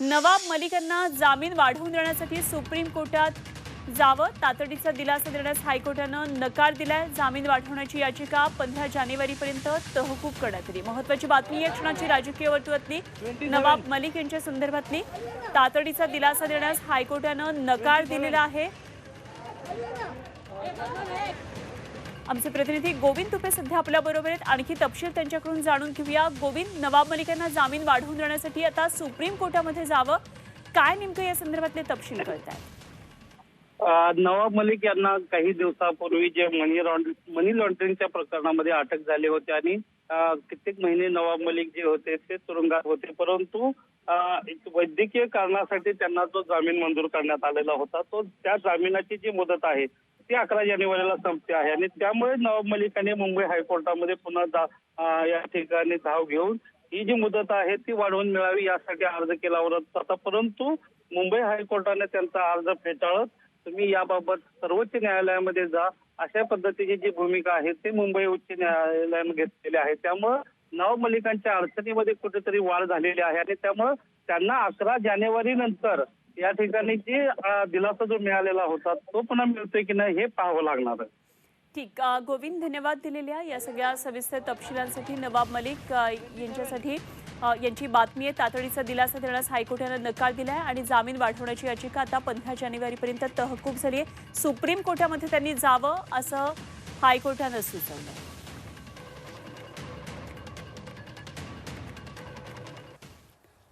नवाब मलिकांना जामीन वाढवून देण्यासाठी सुप्रीम कोर्टात जावं तातडीचा दिलासा देण्यास हायकोर्टानं नकार दिलाय. जामीन वाढवण्याची याचिका पंधरा जानेवारीपर्यंत तहकूब करण्यात आली. महत्वाची बातमी या क्षणाची राजकीय वर्तुळातली. नवाब मलिक यांच्या संदर्भातली तातडीचा दिलासा देण्यास हायकोर्टानं नकार दिलेला आहे. आमचे प्रतिनिधी गोविंद तुपे सध्या आपल्या बरोबर आहेत. आणखी तपशील त्यांच्याकडून जाणून घेऊया. गोविंद नवाब मलिक यांना जामीन वाढवून देण्यासाठी आता सुप्रीम कोर्टामध्ये जावं. काय नेमकं या संदर्भातले तपशील कळत आहेत नवाब मलिक यांना काही दिवसापूर्वी जे मनी लॉन्ड्री मनी लॉन्ड्रिंगच्या प्रकरणामध्ये अटक झाली होती आणि कित्येक महिने नवाब मलिक जे होते ते तुरुंगात होते. परंतु वैद्यकीय कारणासाठी त्यांना जो जामीन मंजूर करण्यात आलेला होता तो त्या जामिनाची जी मुदत आहे ती अकरा जानेवारीला संपते आहे. आणि त्यामुळे नवाब मलिकाने मुंबई हायकोर्टामध्ये पुन्हा या ठिकाणी धाव घेऊन ही जी मुदत आहे ती वाढवून मिळावी यासाठी अर्ज केला होता. परंतु मुंबई हायकोर्टाने त्यांचा अर्ज फेटाळत तुम्ही याबाबत सर्वोच्च न्यायालयामध्ये जा. अशा पद्धतीची जी भूमिका आहे ती मुंबई उच्च न्यायालयाने घेतलेली आहे. त्यामुळं नवाब मलिकांच्या अडचणीमध्ये कुठेतरी वाढ झालेली आहे. आणि त्यामुळं त्यांना अकरा जानेवारी नंतर या ठिकाणी जे दिलासा जो मिळालेला होता तो पुन्हा मिळतोय की नाही हे पाहावं लागणार आहे. ठीक गोविंद धन्यवाद दिलेल्या या सगळ्या सविस्तर तपशिलांसाठी नवाब मलिक यांच्यासाठी यांची बातमी आहे. तातडीचा दिलासा देण्यास हायकोर्टानं नकार दिलाय आणि जामीन वाढवण्याची याचिका आता पंधरा जानेवारीपर्यंत तहकूब झाली आहे. सुप्रीम कोर्टामध्ये त्यांनी जावं असं हायकोर्टानं सुचवलं